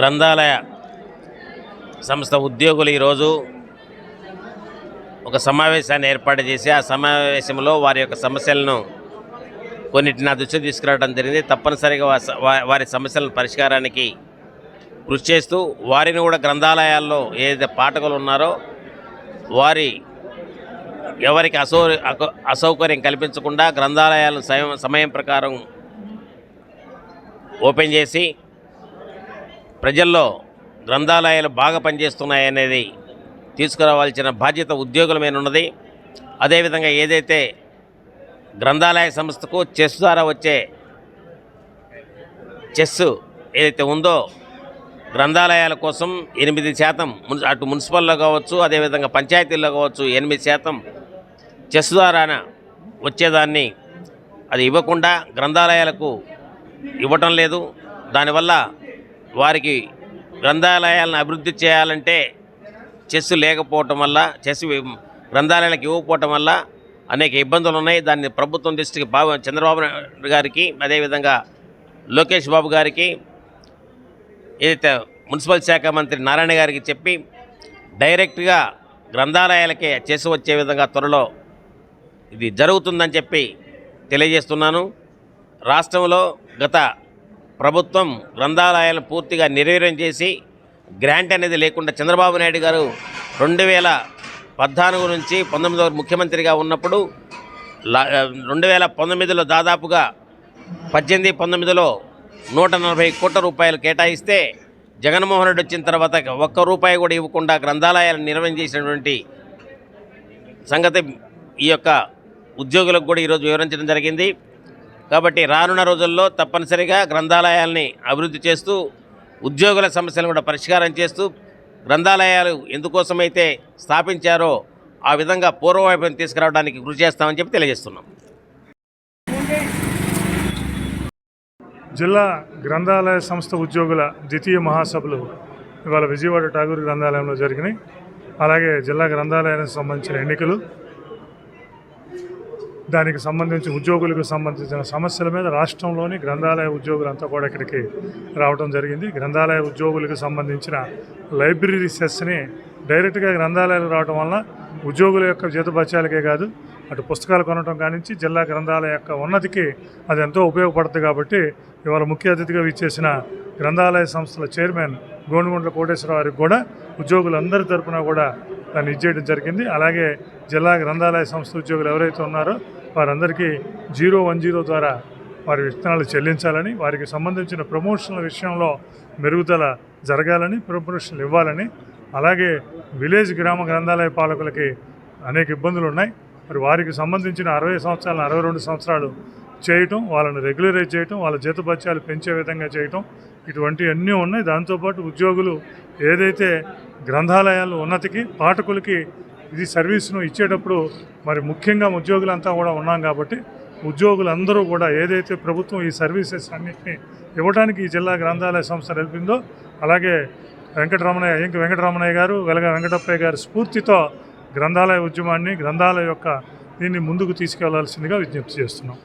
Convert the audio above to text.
గ్రంథాలయ సంస్థ ఉద్యోగులు ఈరోజు ఒక సమావేశాన్ని ఏర్పాటు చేసి ఆ సమావేశంలో వారి యొక్క సమస్యలను కొన్నిటిని నా దృష్టికి తీసుకురావడం జరిగింది. తప్పనిసరిగా వారి సమస్యల పరిష్కారానికి కృషి చేస్తూ వారిని కూడా గ్రంథాలయాల్లో ఏదైతే పాఠకులు ఉన్నారో వారి ఎవరికి అసౌ అసౌకర్యం కల్పించకుండా గ్రంథాలయాలు సమయం సమయం ప్రకారం ఓపెన్ చేసి ప్రజల్లో గ్రంథాలయాలు బాగా పనిచేస్తున్నాయనేది తీసుకురావాల్సిన బాధ్యత ఉద్యోగుల మీద ఉన్నది. అదేవిధంగా ఏదైతే గ్రంథాలయ సంస్థకు చెస్ ద్వారా వచ్చే చెస్ ఏదైతే ఉందో గ్రంథాలయాల కోసం ఎనిమిది శాతం అటు మున్సిపల్లో కావచ్చు అదేవిధంగా పంచాయతీల్లో కావచ్చు ఎనిమిది శాతం చెస్ ద్వారా వచ్చేదాన్ని అది ఇవ్వకుండా గ్రంథాలయాలకు ఇవ్వటం లేదు. దానివల్ల వారికి గ్రంథాలయాలను అభివృద్ధి చేయాలంటే చెస్ లేకపోవటం వల్ల చెస్ గ్రంథాలయాలకు ఇవ్వకపోవటం వల్ల అనేక ఇబ్బందులు ఉన్నాయి. దాన్ని ప్రభుత్వం దృష్టికి బాబు చంద్రబాబు నాయుడు గారికి అదేవిధంగా లోకేష్ బాబు గారికి ఏదైతే మున్సిపల్ శాఖ మంత్రి నారాయణ గారికి చెప్పి డైరెక్ట్గా గ్రంథాలయాలకే చేసి వచ్చే విధంగా త్వరలో ఇది జరుగుతుందని చెప్పి తెలియజేస్తున్నాను. రాష్ట్రంలో గత ప్రభుత్వం గ్రంథాలయాలను పూర్తిగా నిర్వీర్యం చేసి గ్రాంట్ అనేది లేకుండా చంద్రబాబు నాయుడు గారు రెండు వేల పద్నాలుగు నుంచి పంతొమ్మిది వరకు ముఖ్యమంత్రిగా ఉన్నప్పుడు లా- రెండు వేల పంతొమ్మిదిలో దాదాపుగా పద్దెనిమిది పంతొమ్మిదిలో నూట నలభై కోట్ల రూపాయలు కేటాయిస్తే జగన్మోహన్ రెడ్డి వచ్చిన తర్వాత ఒక్క రూపాయి కూడా ఇవ్వకుండా గ్రంథాలయాలను నిర్వహణ చేసినటువంటి సంగతి ఈ యొక్క ఉద్యోగులకు కూడా ఈరోజు వివరించడం జరిగింది. కాబట్టి రానున్న రోజుల్లో తప్పనిసరిగా గ్రంథాలయాల్ని అభివృద్ధి చేస్తూ ఉద్యోగుల సమస్యలను కూడా పరిష్కారం చేస్తూ గ్రంథాలయాలు ఎందుకోసమైతే స్థాపించారో ఆ విధంగా పూర్వవైపుని తీసుకురావడానికి కృషి చేస్తామని చెప్పి తెలియజేస్తున్నాం. జిల్లా గ్రంథాలయ సంస్థ ఉద్యోగుల ద్వితీయ మహాసభలు ఇవాళ విజయవాడ ఠాగూర్ గ్రంథాలయంలో జరిగినాయి. అలాగే జిల్లా గ్రంథాలయానికి సంబంధించిన ఎన్నికలు దానికి సంబంధించి ఉద్యోగులకు సంబంధించిన సమస్యల మీద రాష్ట్రంలోని గ్రంథాలయ ఉద్యోగులంతా కూడా ఇక్కడికి రావడం జరిగింది. గ్రంథాలయ ఉద్యోగులకు సంబంధించిన లైబ్రరీ సెస్ని డైరెక్ట్గా గ్రంథాలయాలు రావడం వలన ఉద్యోగుల యొక్క జీతభత్యాలకే కాదు అటు పుస్తకాలు కొనడం కానించి జిల్లా గ్రంథాలయ యొక్క ఉన్నతికి అది ఎంతో ఉపయోగపడుతుంది కాబట్టి ఇవాళ ముఖ్య అతిథిగా విచ్చేసిన గ్రంథాలయ సంస్థల చైర్మన్ గోనుగుంట్ల కోటేశ్వర వారికి కూడా ఉద్యోగులందరి తరఫున కూడా దాన్ని ఇచ్చేయడం జరిగింది. అలాగే జిల్లా గ్రంథాలయ సంస్థ ఉద్యోగులు ఎవరైతే ఉన్నారో వారందరికీ జీరో వన్ జీరో ద్వారా వారి విత్తనాలు చెల్లించాలని వారికి సంబంధించిన ప్రమోషన్ల విషయంలో మెరుగుదల జరగాలని ప్రమోషన్లు ఇవ్వాలని అలాగే విలేజ్ గ్రామ గ్రంథాలయ పాలకులకి అనేక ఇబ్బందులు ఉన్నాయి. మరి వారికి సంబంధించిన అరవై సంవత్సరాలు అరవై రెండు సంవత్సరాలు చేయటం వాళ్ళని రెగ్యులరైజ్ చేయటం వాళ్ళ జీతభత్యాలు పెంచే విధంగా చేయటం ఇటువంటివన్నీ ఉన్నాయి. దాంతోపాటు ఉద్యోగులు ఏదైతే గ్రంథాలయాలు ఉన్నతికి పాఠకులకి ఇది సర్వీస్ను ఇచ్చేటప్పుడు మరి ముఖ్యంగా ఉద్యోగులంతా కూడా ఉన్నాం కాబట్టి ఉద్యోగులందరూ కూడా ఏదైతే ప్రభుత్వం ఈ సర్వీసెస్ అన్నింటినీ ఇవ్వడానికి ఈ జిల్లా గ్రంథాలయ సంస్థ నిలిపిందో అలాగే వెంకటరమణయ్య ఇంక వెంకటరమణయ్య గారు వెలగ వెంకటప్పయ్య గారి స్ఫూర్తితో గ్రంథాలయ ఉద్యమాన్ని గ్రంథాలయ యొక్క దీన్ని ముందుకు తీసుకెళ్ళాల్సిందిగా విజ్ఞప్తి చేస్తున్నాం.